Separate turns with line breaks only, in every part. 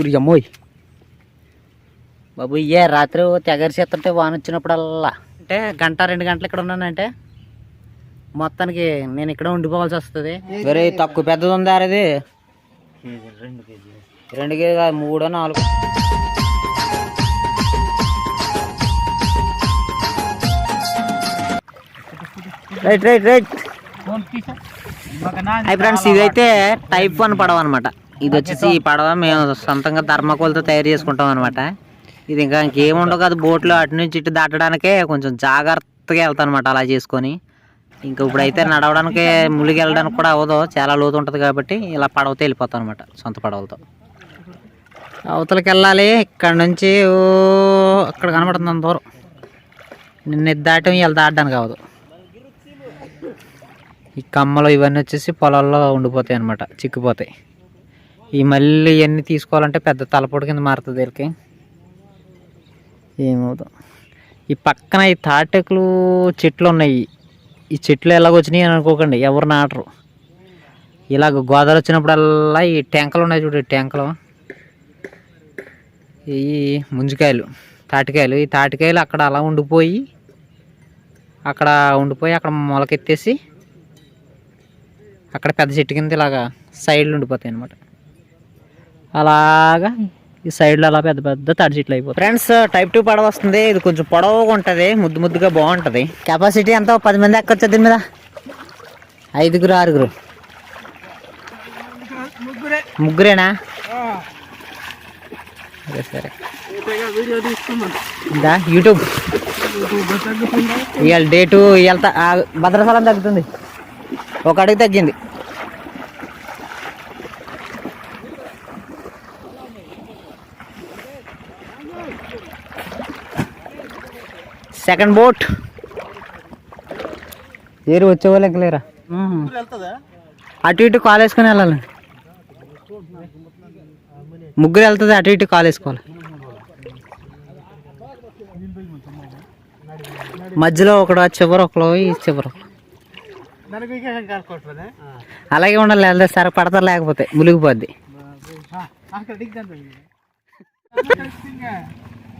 ఊరి అమ్మోయ్ బాబు ఇయ్యే రాత్రి తెగరిసేస్తుంటే వాన వచ్చినప్పుడల్లా. అంటే గంట రెండు గంటలు ఇక్కడ ఉన్నానంటే మొత్తానికి నేను ఇక్కడ ఉండిపోవాల్సి వస్తుంది. వేరే తక్కువ పెద్దది ఉందా అది రెండు కేజీ రెండు కేజీ కాదు, మూడో నాలుగు. Right right right. Hi friends ఇదైతే టైప్ వన్ పడవ అనమాట ఇది వచ్చేసి ఈ పడవ మేము సొంతంగా ధర్మకోలతో తయారు చేసుకుంటాం అనమాట ఇది ఇంకా ఇంకేముండవు కాదు బోట్లో అటు నుంచి ఇటు దాటడానికే కొంచెం జాగ్రత్తగా వెళ్తాను అనమాట అలా చేసుకొని. ఇంకా ఇప్పుడైతే నడవడానికి ములిగి వెళ్ళడానికి కూడా అవ్వదు చాలా లోతు ఉంటుంది కాబట్టి ఇలా పడవతో వెళ్ళిపోతాం అనమాట సొంత పడవలతో. అవతలకి వెళ్ళాలి ఇక్కడ నుంచి అక్కడ కనబడుతుంది అంత దూరం. నిన్న దాటం ఇలా దాటడానికి అవ్వదు. ఈ కమ్మలు ఇవన్నీ వచ్చేసి పొలాల్లో ఉండిపోతాయి అనమాట చిక్కిపోతాయి. ఈ మళ్ళీ ఇవన్నీ తీసుకోవాలంటే పెద్ద తలపోటు కింద మారుతుంది వీళ్ళకి. ఏమవుతాం ఈ పక్కన ఈ తాటెకులు చెట్లు ఉన్నాయి. ఈ చెట్లు ఎలాగొచ్చినాయి అని అనుకోకండి ఎవరు నాటరు. ఇలాగ గోదావరి వచ్చినప్పుడల్లా ఈ టెంకలు ఉన్నాయి చూడు టెంకలు. ఈ ముంజికాయలు తాటికాయలు. ఈ తాటికాయలు అక్కడ అలా ఉండిపోయి అక్కడ ఉండిపోయి అక్కడ మొలకెత్తేసి అక్కడ పెద్ద చెట్టు కింద ఇలాగా సైడ్లు ఉండిపోతాయి అనమాట అలాగా ఈ సైడ్లో అలా పెద్ద పెద్ద తాడి చెట్లు అయిపోతాయి. ఫ్రెండ్స్ టైప్ టూ పడవ వస్తుంది. ఇది కొంచెం పొడవుగా ఉంటుంది. ముద్దు ముద్దుగా బాగుంటుంది. కెపాసిటీ ఎంత? పది మంది ఎక్కొచ్చు దీని మీద? ఐదుగురు ఆరుగురు. ముగ్గురేనా? సరే ఇంకా యూట్యూబ్ ఇవాళ డేటు ఇవాళ త- ఆ, భద్రాచలం తగ్గుతుంది. ఒక అడుగు తగ్గింది. Second boat. ఏరు వచ్చే వాళ్ళు ఎక్కలేరా అటు ఇటు కాల్ వేసుకొని వెళ్ళాలి. ముగ్గురు వెళ్తుంది అటు ఇటు కాల్ వేసుకోవాలి. మధ్యలో ఒకడు చివర ఒకడు ఈ చివర. అలాగే ఉండాలి వెళ్తే సరే పడతారు లేకపోతే మునిగిపోద్ది.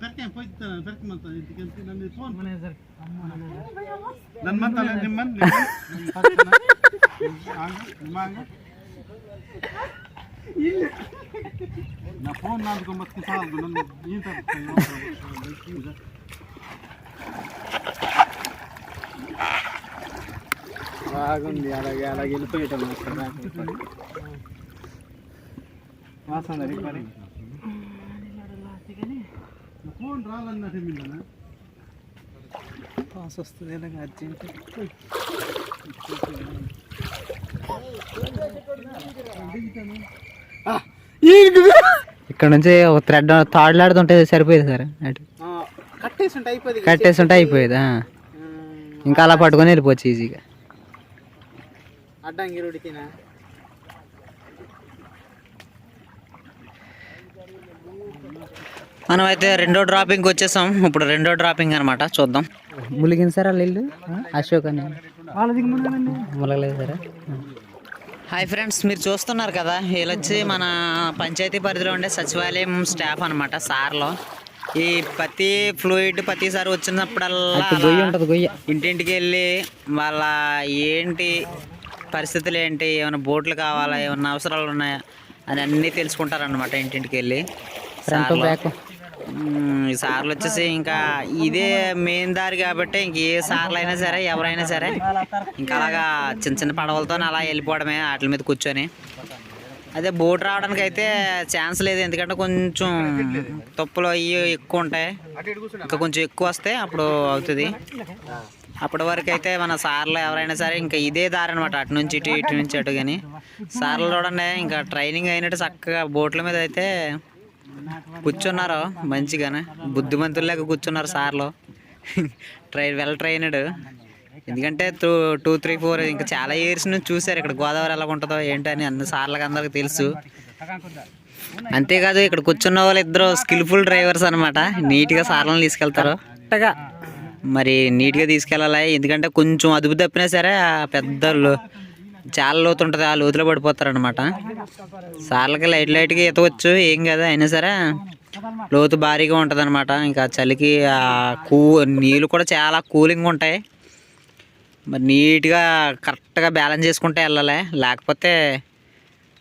పెరకే పోయిస్తాను పెరకమంతా ఇంటికి నన్ను ఫోన్ ನನ್ನ ಮಂತಲ್ಲ ನಿಮ್ಮನ್ ನಾ ಫೋನ್ ನಾದ್ಕೊಂಬತ್ತು ಸಾಲದು ನನ್ನ ಈ బాగుంది అలాగే అలాగే వెళ్ళిపోయేటం వాసన రిపేర్ phone రావాలన్నట్టు మిల్లనా పాస్ వస్తుంది ఎలాగ అర్జెంట్.
ఇక్కడ నుంచి ఒక థ్రెడ్ తాడులాడుతుంటే సరిపోయేది సార్. అటు.
కట్టేసి ఉంటే అయిపోయింది.
ఇంకా అలా పట్టుకొని వెళ్ళిపోవచ్చు ఈజీగా.
అడ్డంగి
మనం అయితే రెండో డ్రాపింగ్ వచ్చేసాం. ఇప్పుడు రెండో డ్రాపింగ్ అనమాట చూద్దాం. ములిగింది సార్ వాళ్ళ ఇల్లు అశోక్ అని. ములగలేదు సార్? హాయ్ ఫ్రెండ్స్ మీరు చూస్తున్నారు కదా వీళ్ళు వచ్చి మన పంచాయతీ పరిధిలో ఉండే సచివాలయం స్టాఫ్ అనమాట సార్లో. ఈ ప్రతి ఫ్లూయిడ్ ప్రతిసారి వచ్చినప్పుడల్లా ఇంటింటికి వెళ్ళి వాళ్ళ ఏంటి పరిస్థితులు ఏంటి ఏమైనా బోట్లు కావాలా ఏమైనా అవసరాలు ఉన్నాయా అని అన్నీ తెలుసుకుంటారనమాట ఇంటింటికి వెళ్ళి సార్లు. ఈ సార్లు వచ్చేసి ఇంకా ఇదే మెయిన్ దారి కాబట్టి ఇంక ఏ సార్లు అయినా సరే ఎవరైనా సరే ఇంకా అలాగా చిన్న చిన్న పడవలతో అలా వెళ్ళిపోవడమే వాటి మీద కూర్చొని. అదే బోట్ రావడానికి అయితే ఛాన్స్ లేదు. ఎందుకంటే కొంచెం తప్పులు అవి ఎక్కువ ఉంటాయి. ఇంకా కొంచెం ఎక్కువ వస్తే అప్పుడు అవుతుంది. అప్పటి వరకు అయితే మన సార్లు ఎవరైనా సరే ఇంకా ఇదే దారి అనమాట అటు నుంచి ఇటు ఇటు నుంచి అటు కానీ సార్లు చూడండి ఇంకా ట్రైనింగ్ అయినట్టు చక్కగా బోట్ల మీద అయితే కూర్చున్నారు? మంచిగానే. బుద్ధిమంతుల్లాగా కూర్చున్నారు సార్లు. Try well trained. ఎందుకంటే టూ టూ త్రీ ఫోర్ ఇంకా చాలా ఇయర్స్ నుంచి చూశారు ఇక్కడ గోదావరి ఎలా ఉంటుందో ఏంటని అన్ని సార్లకు అందరికి తెలుసు. అంతేకాదు ఇక్కడ కూర్చున్న వాళ్ళు ఇద్దరు స్కిల్ఫుల్ డ్రైవర్స్ అనమాట నీట్గా సార్లను తీసుకెళ్తారు.
కరెక్ట్గా.
మరి నీట్గా తీసుకెళ్ళాలి. ఎందుకంటే కొంచెం అదుపు తప్పినా సరే ఆ పెద్ద లో- చాలా లోతు ఉంటుంది ఆ లోతులో పడిపోతారు అనమాట సార్లకి లైట్ లైట్గా ఈతవచ్చు ఏం కదా అయినా సరే లోతు భారీగా ఉంటుంది అనమాట ఇంకా చలికి ఆ కూ నీళ్ళు కూడా చాలా కూలింగ్ ఉంటాయి. మరి నీట్గా కరెక్ట్గా బ్యాలెన్స్ చేసుకుంటే వెళ్ళాలి. లేకపోతే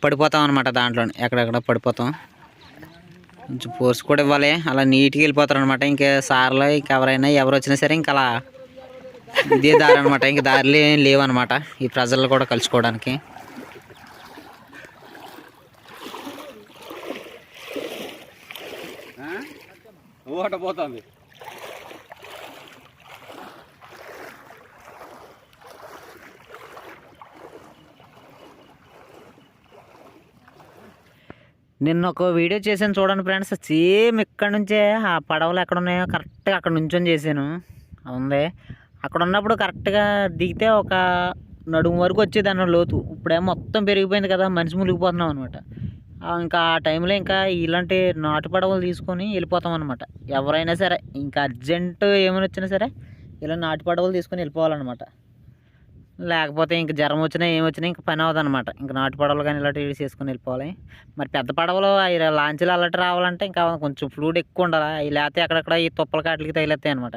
పడిపోతాం అనమాట దాంట్లో ఎక్కడెక్కడ పడిపోతాం. కొంచెం ఫోర్స్ కూడా ఇవ్వాలి. అలా నీట్గా వెళ్ళిపోతారు అనమాట ఇంకా సార్లు ఇంకా ఎవరైనా ఎవరు వచ్చినా సరే ఇంకా అలా ఇదే దారి అనమాట ఇంక దారిలో ఏం లేవన్నమాట. ఈ ప్రజల్లో కూడా కలుసుకోవడానికి.
ఊహట పోతుంది.
నిన్న ఒక వీడియో చేశాను చూడండి ఫ్రెండ్స్. సేమ్ ఇక్కడ నుంచే ఆ పడవలు ఎక్కడ ఉన్నాయో కరెక్ట్గా అక్కడ నుంచొని చేశాను. ఉంది. అక్కడ ఉన్నప్పుడు కరెక్ట్గా దిగితే ఒక నడుము వరకు వచ్చేది అన్న లోతు. ఇప్పుడేమో మొత్తం పెరిగిపోయింది కదా మనిషి మునిగిపోతున్నాం అనమాట ఇంకా ఆ టైంలో ఇంకా ఇలాంటి నాటు పడవలు తీసుకొని వెళ్ళిపోతాం అనమాట ఎవరైనా సరే ఇంకా అర్జెంట్ ఏమైనా వచ్చినా సరే ఇలా నాటు పడవలు తీసుకొని వెళ్ళిపోవాలన్నమాట. లేకపోతే ఇంక జ్వరం వచ్చినా ఏమొచ్చినా ఇంకా ఇంక పని అవ్వదు అనమాట ఇంక నాటు పడవలు కానీ ఇలాంటివి చేసుకొని వెళ్ళిపోవాలి. మరి పెద్ద పడవలు అవి లాంచీలు అలాంటి రావాలంటే ఇంకా కొంచెం ఫ్లూడ్ ఎక్కువ ఉండాలి? అవి లేకపోతే అక్కడక్కడ ఈ తుప్పల కాటికి తగిలేస్తాయి అనమాట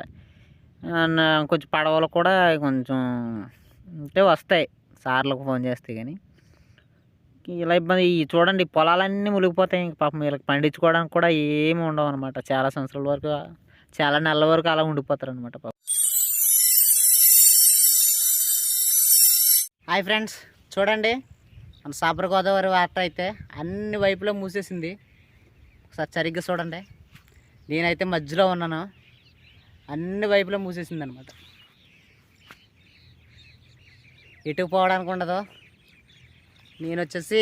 కొంచెం పడవలు కూడా కొంచెం అంటే వస్తాయి. సార్లకు ఫోన్ చేస్తే కానీ ఇలా ఇబ్బంది చూడండి పొలాలన్నీ మునిగిపోతాయి. ఇంక పాపం వీళ్ళకి పండించుకోవడానికి కూడా ఏమి ఉండవు అనమాట చాలా సంవత్సరాల వరకు చాలా నెలల వరకు అలా ఉండిపోతారు అనమాట పాపం. హాయ్ ఫ్రెండ్స్ చూడండి. మన సాపర గోదావరి వాటర్ అయితే అన్ని వైపులో మూసేసింది. ఒకసారి సరిగ్గా చూడండి. నేనైతే మధ్యలో ఉన్నాను. అన్ని వైపులో మూసేసింది అనమాట ఎటు పోవడానికి ఉండదు. నేను వచ్చేసి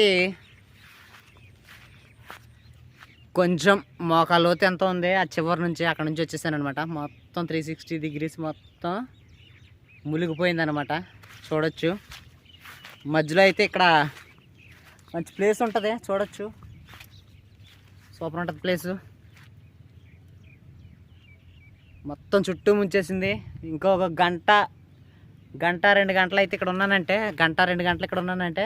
కొంచెం మోకాలు లోతు ఎంత ఉంది ఆ చివరి నుంచి అక్కడ నుంచి వచ్చేసాను అనమాట మొత్తం త్రీ సిక్స్టీ డిగ్రీస్ మొత్తం మునిగిపోయిందనమాట. చూడొచ్చు. మధ్యలో అయితే ఇక్కడ మంచి ప్లేస్ ఉంటుంది చూడొచ్చు. సూపర్ ఉంటుంది ప్లేసు మొత్తం చుట్టూ ముంచేసింది. ఇంకొక గంట గంట రెండు గంటలు అయితే ఇక్కడ ఉన్నానంటే గంట రెండు గంటలు ఇక్కడ ఉన్నానంటే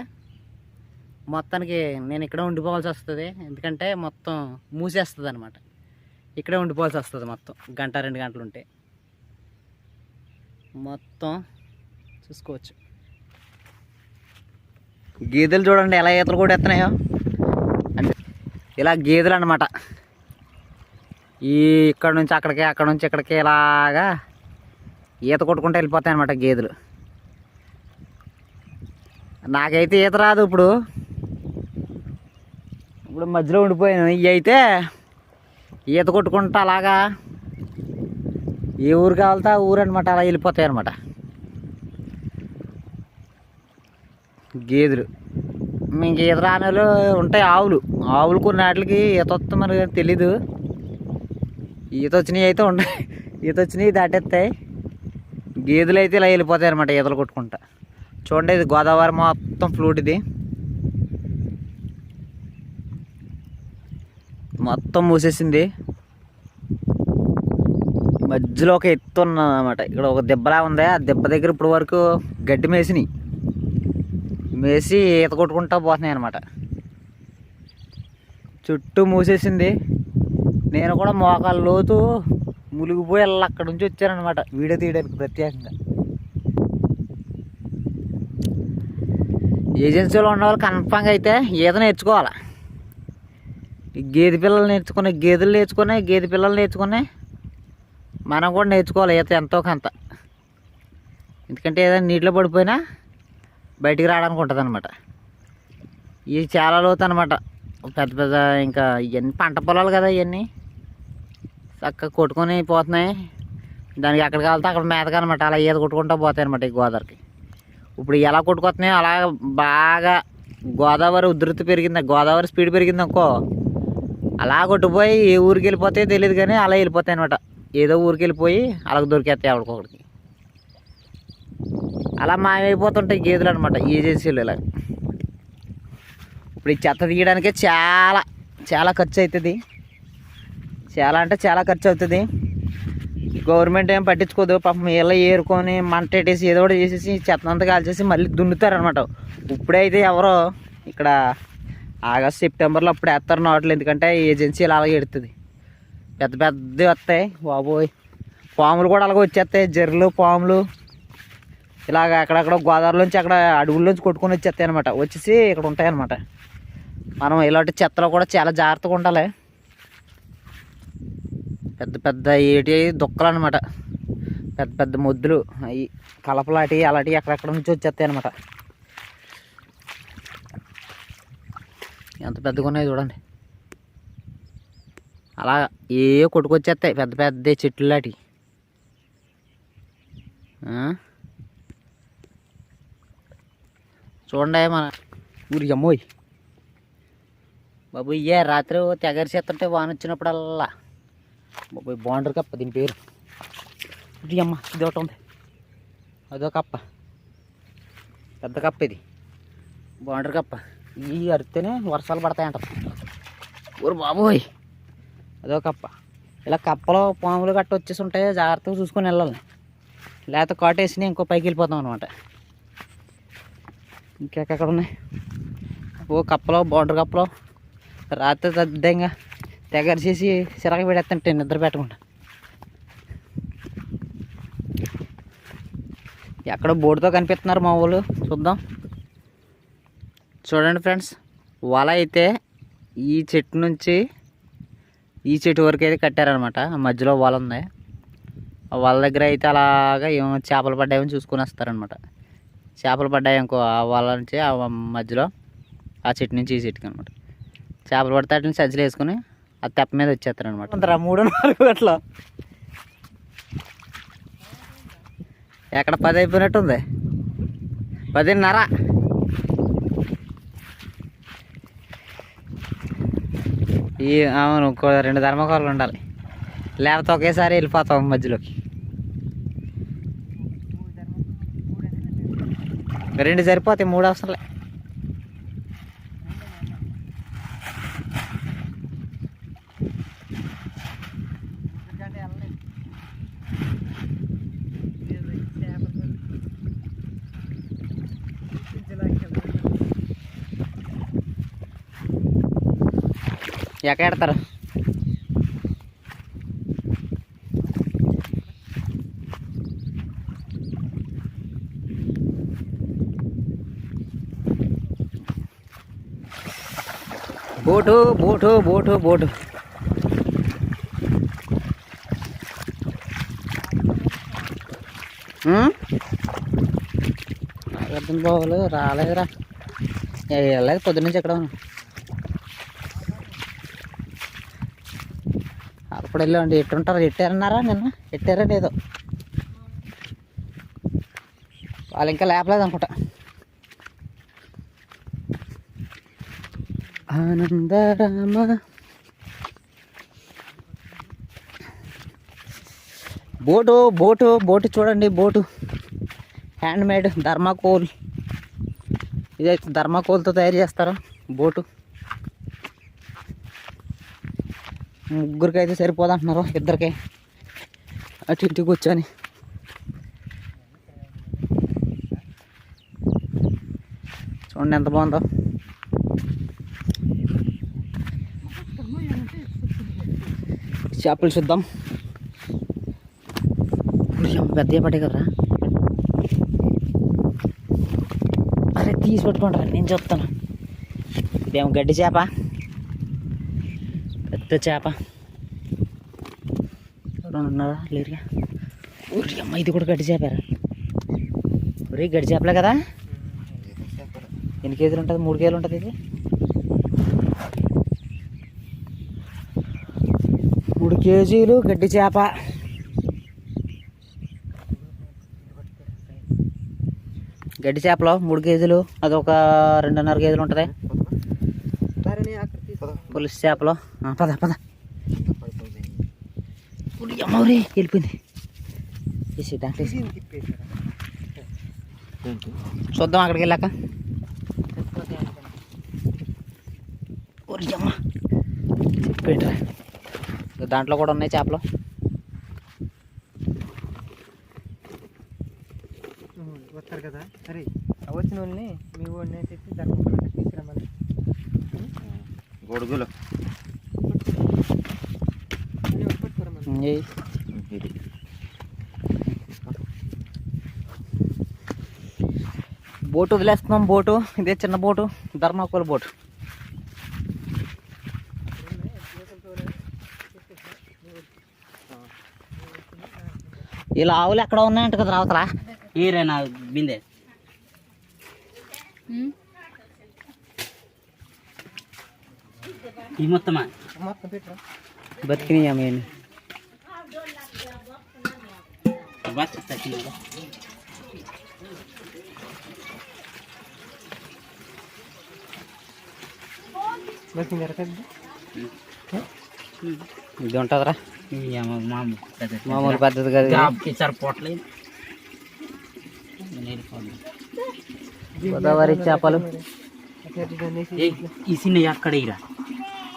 మొత్తానికి నేను ఇక్కడ ఉండిపోవాల్సి వస్తుంది. ఎందుకంటే మొత్తం మూసేస్తుంది అనమాట ఇక్కడే ఉండిపోవాల్సి వస్తుంది మొత్తం. గంట రెండు గంటలు ఉంటే. మొత్తం చూసుకోవచ్చు. గేదెలు చూడండి ఎలా ఈతలు కూడా ఎత్తున్నాయో. అంటే ఇలా గేదెలు అనమాట ఈ ఇక్కడ నుంచి అక్కడికి అక్కడ నుంచి ఇక్కడికి ఇలాగా ఈత కొట్టుకుంటూ వెళ్ళిపోతాయి అనమాట గేదెలు. నాకైతే ఈత రాదు ఇప్పుడు. ఇప్పుడు మధ్యలో ఉండిపోయాను. ఇవి అయితే ఈత కొట్టుకుంటా అలాగా ఏ ఊరు కావాలితే ఆ ఊరు అనమాట అలా వెళ్ళిపోతాయి అనమాట గేదెలు. మీకు ఈత రానులు ఉంటాయి ఆవులు. ఆవులు కొన్ని వాటికి ఈత వస్తుంది మనకి తెలీదు ఈత వచ్చినాయి అయితే ఉన్నాయి ఈత వచ్చినాయి దాటేస్తాయి గేదెలు అయితే ఇలా వెళ్ళిపోతాయి అనమాట ఈతలు కొట్టుకుంటా. చూడండి ఇది గోదావరి మొత్తం ఫ్లూట్ ఇది. మొత్తం మూసేసింది. మధ్యలో ఒక ఎత్తు ఉన్నదన్నమాట. ఇక్కడ ఒక దెబ్బలా ఉంది. ఆ దెబ్బ దగ్గర ఇప్పుడు వరకు గడ్డి మేసినాయి. మేసి ఈత కొట్టుకుంటా పోతున్నాయి అనమాట చుట్టూ మూసేసింది. నేను కూడా మోకాళ్ళ లోతు ములిగిపోయి వెళ్ళి అక్కడ నుంచి వచ్చానమాట వీడియో తీయడానికి ప్రత్యేకంగా. ఏజెన్సీలో ఉన్నవాళ్ళు కన్ఫామ్గా అయితే ఈత నేర్చుకోవాలి? ఈ గేదె పిల్లలు నేర్చుకునే గేదెలు నేర్చుకునే గేదె పిల్లలు నేర్చుకునే మనం కూడా నేర్చుకోవాలి ఈత ఎంతో కొంత. ఎందుకంటే ఏదైనా నీటిలో పడిపోయినా బయటికి రావడానికి ఉంటుంది అనమాట ఇవి చాలా లోతు అనమాట పెద్ద పెద్ద ఇంకా ఇవన్నీ పంట పొలాలు కదా ఇవన్నీ. చక్కగా కొట్టుకొని పోతున్నాయి. దానికి ఎక్కడ వెళ్తే అక్కడ మేతగా అనమాట అలా ఈత కొట్టుకుంటూ పోతాయి అనమాట ఈ గోదావరికి. ఇప్పుడు ఎలా కొట్టుకొస్తున్నాయో అలా బాగా గోదావరి ఉధృతి పెరిగింది. గోదావరి స్పీడ్ పెరిగింది అనుకో అలా కొట్టుపోయి ఏ ఊరికి వెళ్ళిపోతాయో తెలియదు కానీ అలా వెళ్ళిపోతాయి అనమాట ఏదో ఊరికి వెళ్ళిపోయి అలా దొరికేస్తాయి ఆవిడకొకటికి అలా మాయమైపోతుంటాయి గేదెలు అనమాట ఏజెన్సీలు ఇలా ఇప్పుడు ఈ చెత్త తీయడానికే చాలా చాలా ఖర్చు అవుతుంది. చాలా అంటే చాలా ఖర్చు అవుతుంది. గవర్నమెంట్ ఏం పట్టించుకోదు. పాపం ఇలా ఏరుకొని మంట పెట్టేసి ఏదో ఒకటి చేసేసి చెత్త అంతా కాల్చేసి మళ్ళీ దున్నుతారనమాట ఇప్పుడైతే ఎవరో ఇక్కడ ఆగస్ట్ సెప్టెంబర్లో అప్పుడు వేస్తారు నాట్లు. ఎందుకంటే ఏజెన్సీ ఇలా అలాగే ఎడుతుంది. పెద్ద పెద్దవి వస్తాయి. బాబోయ్. పాములు కూడా అలాగే వచ్చేస్తాయి. జర్రులు పాములు. ఇలాగ అక్కడక్కడ గోదావరిలోంచి అక్కడ అడవుల్లోంచి కొట్టుకొని వచ్చేస్తాయి అనమాట వచ్చేసి ఇక్కడ ఉంటాయి అనమాట మనం ఇలాంటి చెత్తలో కూడా చాలా జాగ్రత్తగా ఉండాలి. పెద్ద పెద్ద ఏటి దుక్కలు అనమాట పెద్ద పెద్ద ముద్దులు అవి కలపలాంటి అలాంటివి ఎక్కడెక్కడ నుంచి వచ్చేస్తాయి అనమాట ఎంత పెద్దగా ఉన్నాయి చూడండి. అలా ఏ కొట్టుకొచ్చేస్తాయి పెద్ద పెద్ద చెట్లు లాంటివి చూడండి మన ఊరి అమ్మోయ్. బాబు ఇయ్యే రాత్రి తెగరిసేస్తుంటే వాన వచ్చినప్పుడల్లా. బాబోయ్ బాగుండరు కప్ప దీని పేరు. ఇది అమ్మ ఇది ఒకటి ఉంది. అదో కప్ప. పెద్ద కప్ప ఇది. బాండర్ కప్ప. ఈ అరితేనే వర్షాలు పడతాయంట. ఊరు బాబోయ్. అదో కప్ప. ఇలా కప్పలో పాములు గట్ట వచ్చేసి ఉంటాయి జాగ్రత్తగా చూసుకొని వెళ్ళాలి. లేకపోతే కాటేసి ఇంకో పైకి వెళ్ళిపోతాం అనమాట ఇంకెక్కడ ఉన్నాయి? ఓ కప్పలో బాండర్ కప్పలో. రాత్రి తద్దంగా తెగరిచేసి సిరగ పెడేస్తుంటే నిద్ర పెట్టకుండా. ఎక్కడ బోర్డుతో కనిపిస్తున్నారు మా వాళ్ళు. చూద్దాం. చూడండి ఫ్రెండ్స్ వల అయితే ఈ చెట్టు నుంచి ఈ చెట్టు వరకు అయితే కట్టారనమాట మధ్యలో వల ఉంది. వల దగ్గర అయితే అలాగా ఏమో చేపలు పడ్డాయని చూసుకొని వస్తారనమాట చేపలు పడ్డాయి ఇంకో ఆ వల నుంచి ఆ మధ్యలో ఆ చెట్టు నుంచి ఈ చెట్టుకి అనమాట చేపలు పడితే వాటిని సజ్జలు వేసుకుని ఆ తెప్ప మీద వచ్చేస్తారు అనమాట మూడు నాలుగు గట్ల ఎక్కడ పది అయిపోయినట్టుంది? పదిన్నర. ఈ అవును ఇంకో రెండు ధర్మకాలు ఉండాలి. లేకపోతే ఒకేసారి వెళ్ళిపోతాం మధ్యలోకి. రెండు సరిపోతాయి మూడు అవసరంలే ఎక్కడ ఎడతారు బోటు బోటు బోటు. బోటు అర్థం బాగోలు రాలేదురా. వెళ్ళలేదు పొద్దున్నుంచి ఎక్కడ ఉన్నా. అప్పుడు వెళ్ళండి ఎట్టుంటారు ఎట్టారన్నారా నిన్న? ఎట్టారా లేదో. వాళ్ళు ఇంకా లేపలేదు అనుకుంటా ఆనందరామ. బోటు బోటు బోటు చూడండి బోటు. Handmade thermocol. ఇదైతే ధర్మాకోల్తో తయారు చేస్తారు బోటు. ముగ్గురికి అయితే సరిపోదంటున్నారు ఇద్దరికి. అటు ఇటు కూర్చొని చూడండి ఎంత బాగుందో. చేపలు చూద్దాం. పెద్ద పట్టే కదరా. అరే తీసి పెట్టుకుంటారా నేను చెప్తాను ఇదేమో గడ్డి చేప? పెద్ద చేప. ఎవరైనా ఉన్నారా లేరుగా ఊరి అమ్మ ఇది కూడా గడ్డి చేపారా. ఒరే గడ్డి చేపలే కదా? ఎన్ని కేజీలు ఉంటుంది? మూడు కేజీలు ఉంటుంది ఇది? మూడు కేజీలు గడ్డి చేప. గడ్డి చేపలో మూడు కేజీలు అది ఒక రెండున్నర కేజీలు ఉంటుంది. పులుసు చేపలు. పద పద. ఉరి అమ్మోరే వెళ్ళిపోయింది. వేసి దాంట్లో వేసి. చూద్దాం అక్కడికి వెళ్ళాక. అమ్మ. చెప్పేట్రా? దాంట్లో కూడా ఉన్నాయి చేపలు.
వస్తారు కదా? సరే వచ్చిన వాళ్ళని మీ వాడిని చెప్పి ధర్మపురం తీసుకురమ్మని.
గొడుగులు.
ఏయ్. బోటు వదిలేస్తున్నాం బోటు ఇదే చిన్న బోటు ధర్మాకోల బోటు ఇలా ఆవులు ఎక్కడ ఉన్నాయంట కదా రావతరా
ఈరే నా బిందె. ఈ మొత్తమా?
మొత్తం పెట్టరా
బతికినాయి అమ్మేయండి
బస్
జరగదు
ఇది ఉంటుందిరా.
మామూలు
పద్ధతి కదా
సరిపోవట్లేదు.
గోదావరి చేపలు.
ఈ చిన్న అక్కడ ఇరా.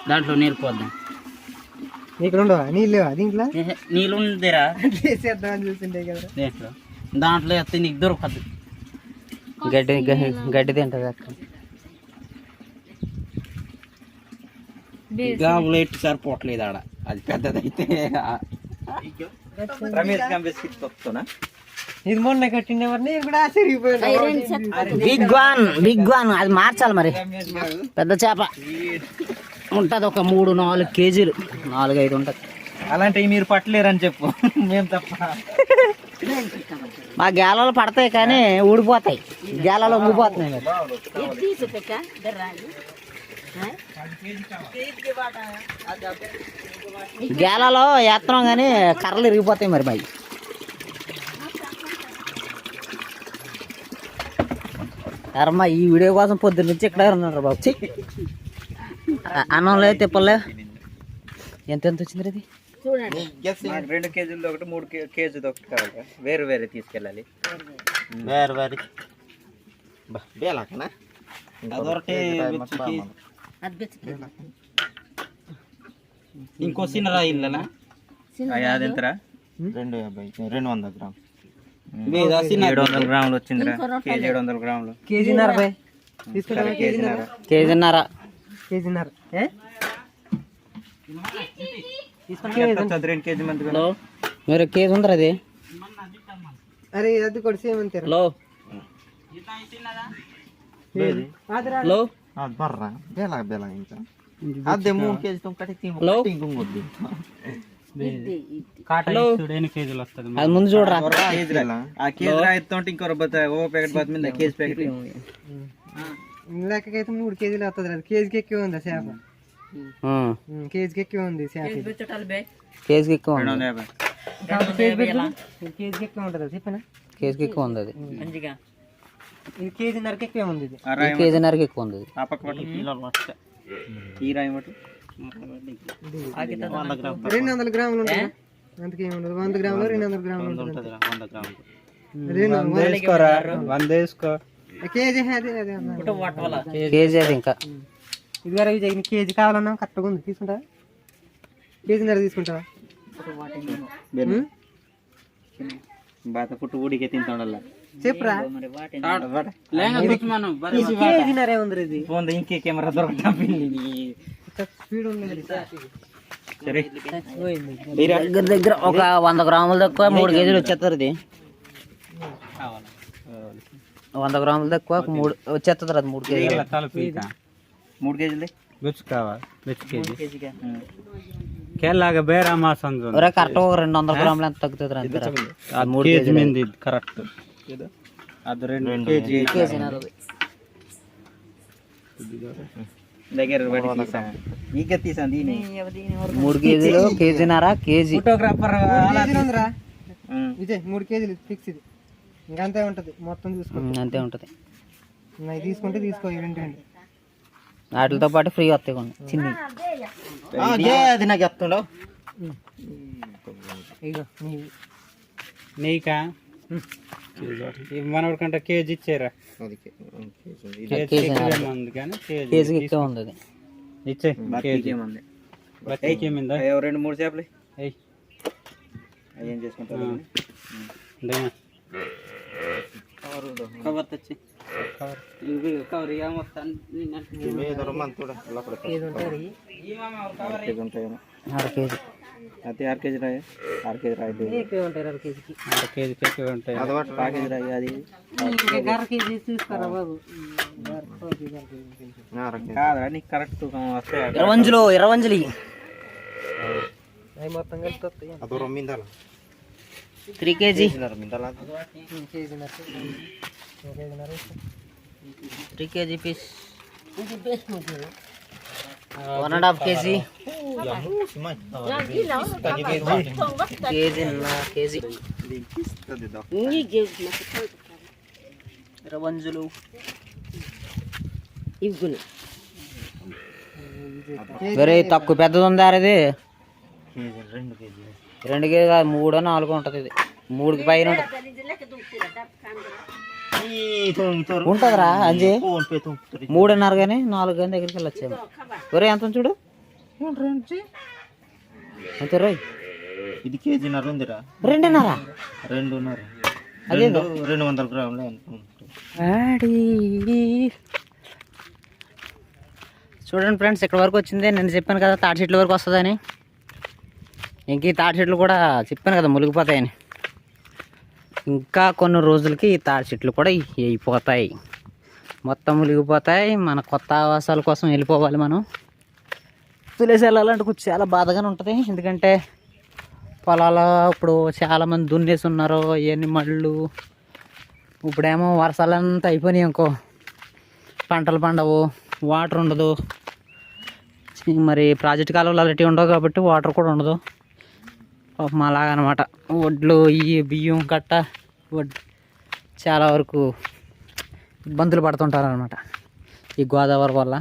దాంట్లో నేర్పోద్దాం
ఉండవా నీళ్ళు లేవా దీంట్లో?
ఏహే, నీళ్ళు ఉందిరా
వేసేద్దామని చూస్తుండే కదా.
దేంట్లో? దాంట్లో ఎత్తే నీకు దొరకదు.
గడ్డి గడ్డి తింటుంది అక్కడ
ఎట్టి సరిపోవట్లేదు ఆడ. అది పెద్దదైతే
రమేష్ కంపెనీకి తొక్కుతున్నా?
ఇది మొన్న కట్టిండే నేను కూడా
బిగ్ వన్ బిగ్ వన్. అది మార్చాలి మరి. పెద్ద చేప. ఉంటుంది ఒక మూడు నాలుగు కేజీలు. నాలుగు ఐదు ఉంటుంది.
అలాంటివి మీరు పట్టలేరని చెప్పు. మేము తప్ప.
మా గేలాలు పడతాయి కానీ ఊడిపోతాయి. గేలాలు ఊడిపోతున్నాయి మరి. గేలాలో వేస్తున్నాం కానీ కర్రలు ఇరిగిపోతాయి మరి కర్మ ఈ వీడియో కోసం పొద్దున్న నుంచి ఇక్కడ ఉన్నారు బాబు. ఛీ. అ- అన్నం లేదు తిప్పలే ఎంత ఎంత వచ్చింది ఇది
నాకు రెండు కేజీలు ఒకటి మూడు కేజీది ఒకటి కావాలి వేరు వేరే తీసుకెళ్ళాలి.
వేరు వేరు.
బేలాకనా?
అదొకటి ఇంకో చిన్నరా ఇల్లనా
అది ఎంతరా? రెండు యాభై రెండు వందల గ్రామ్
మీద చిన్న
ఏడు వందల గ్రాములు వచ్చిందిరా. కేజీ ఏడు వందల గ్రాములు.
కేజీన్నర
కేజీన్నర
కేజీన్నర.
కేజీన్నర ఏ
ఎంత వస్తుంది? రెండు కేజీ మంది
హలో మీరు కేజీ ఉందరా అది
అరే అది కూడా సేమ్ అంతేరా
హలో
ఆదరా
హలో
ಬರ್ರ ಬೇಲ ಬೇಲ ಇಂತ ಅದೇ ಮೂರು ಕೆಜಿ ತುಂಬ
హలో
ಹಿಂಗೊಂದು
కాటా ఎన్ని కేజీలు వస్తుంది
అది ముందు చూడరా
ఆ కేజీ రాయితో ఇంకో బత్త ఓ ప్యాకెట్ బత్ మీద కేజీ ప్యాకెట్
లెక్కకైతే మూడు కేజీలు వస్తుంది అది కేజీకి ఎక్కువ ఉంది చేప. కేజీకి ఎక్కువ ఉంది చేప.
కేజీకి ఎక్కువ
కేజీకి ఎక్కువ ఉంటుంది చెప్పిన?
కేజీకి ఎక్కువ ఉంది అది.
ఇది కేజీన్నరకి ఎక్కువ ఉంది ఇది.
కేజీన్నరకి ఎక్కువ ఉంది
ఈ రాయి
రెండు వందల గ్రాములు ఉంటుంది అంతకేం ఉండదు. వంద గ్రాములు రెండు వందల గ్రాములు ఉంటుంది
వంద గ్రాములు.
రెండు వందల
వంద వేసుకో.
కేజీ.
కేజీ. అది ఇంకా.
ఇది కేజీ కావాలన్నా కరెక్ట్గా ఉంది తీసుకుంటావా? కేజీన్నర తీసుకుంటావా
బాత పుట్టు ఊడికే తింటాడల్లా.
చెప్పురా. కేజీన్నరే ఉంది ఇది
ఫోన్ ఇంకే కెమెరా దొరకటా పిల్లి
స్పీడ్ ఉంది
సరే.
దగ్గర దగ్గర ఒక వంద గ్రాముల తక్కువ మూడు కేజీలు వచ్చేస్తారు ఇది.
కావాలి?
వంద గ్రాముల తక్కువ మూడు వచ్చేస్తుంది అది మూడు కేజీలు.
మూడు కేజీలు?
బెచ్చు కావాలి బెచ్చు కేజీ. కేలాగా బేరా మాసం
కరెక్ట్ ఒక రెండు వందల గ్రాములు ఎంత తగ్గుతుంది మూడు
కేజీ కరెక్ట్.
అది రెండు కేజీ. దగ్గర దీని.
మూడు కేజీలు కేజీన్నర కేజీ.
ఫోటోగ్రాఫర్
మూడు కేజీలు ఫిక్స్ ఇది. ఇంకంతే ఉంటుంది. మొత్తం చూసుకో.
ఉం, అంతే ఉంటుంది.
ఇంకా ఇది తీసుకుంటే తీసుకో రెండు
వాటితో పాటు ఫ్రీ వస్తాయి కొన్ని చిన్ని
అది నాకు చెప్తుండవు
ఇగో
నీకా? మనోడి కంటే కేజీ ఇచ్చారా? కేజీ. ఎక్కువ ఉంది ఇచ్చే కేజీ.
ఏమంది?
బతికి ఏమిందా?
అయ్యో రెండు మూడు చేపలు. ఏం చేసుకుంటారు. కవర్ తెచ్చి.
కవర్.
కేజీ
అర కేజీ.
అది ఆరు కేజీ రాయి? ఆరు కేజీ రాయి
ఉంటాయి అర కేజీకి.
అర కేజీ ఎక్కువ ఉంటాయి.
ఆ కేజీ రాయి అది?
అర కేజీ చూస్తారా బాబు. KG, KG.
కాదురా నీకు కరెక్ట్ తూకం వస్తే
ఇరవంజులు ఇరవంజులు.
అవి మొత్తం కలిసి వస్తాయి. Three KG. ఇస్తాం.
Three KG piece. One and half KG. KG. KG. ఇరవంజులు వేరే తక్కువ పెద్దది ఉందా ఇది?
రెండు కేజీ
రెండు కేజీ కాదు, మూడో నాలుగో ఉంటుంది ఇది. మూడుకి పైన ఉంటుంది. ఉంటుందిరా అంజీ. మూడున్నర కానీ నాలుగు కానీ దగ్గరికి వెళ్ళొచ్చేమో. ఒరే ఎంత చూడు. అంతే రోయ్.
ఇది కేజీన్నర ఉందిరా.
రెండున్నర?
రెండున్నర.
అదే
రెండు వందల గ్రాములు
చూడండి ఫ్రెండ్స్ ఇక్కడ వరకు వచ్చింది. నేను చెప్పాను కదా తాటి చెట్ల వరకు వస్తుందని. ఇంక ఈ తాటి చెట్లు కూడా చెప్పాను కదా మునిగిపోతాయని. ఇంకా కొన్ని రోజులకి ఈ తాటి చెట్లు కూడా అయిపోతాయి. మొత్తం మునిగిపోతాయి మన కొత్త ఆవాసాల కోసం వెళ్ళిపోవాలి మనం. తులేసి వెళ్ళాలంటే కొంచెం చాలా బాధగానే ఉంటుంది. ఎందుకంటే పొలాలు ఇప్పుడు చాలామంది దున్నేసి ఉన్నారు. అవన్నీ మళ్ళు. ఇప్పుడేమో వర్షాలంతా అయిపోయినాయి అనుకో. పంటలు పండవు. వాటర్ ఉండదు. మరి ప్రాజెక్ట్ కాలువలు అలాంటివి ఉండవు కాబట్టి వాటర్ కూడా ఉండదు. పాపం అలాగనమాట. వడ్లు ఈ బియ్యం గట్ట వడ్ చాలా వరకు ఇబ్బందులు పడుతుంటారు అనమాట ఈ గోదావరి వల్ల.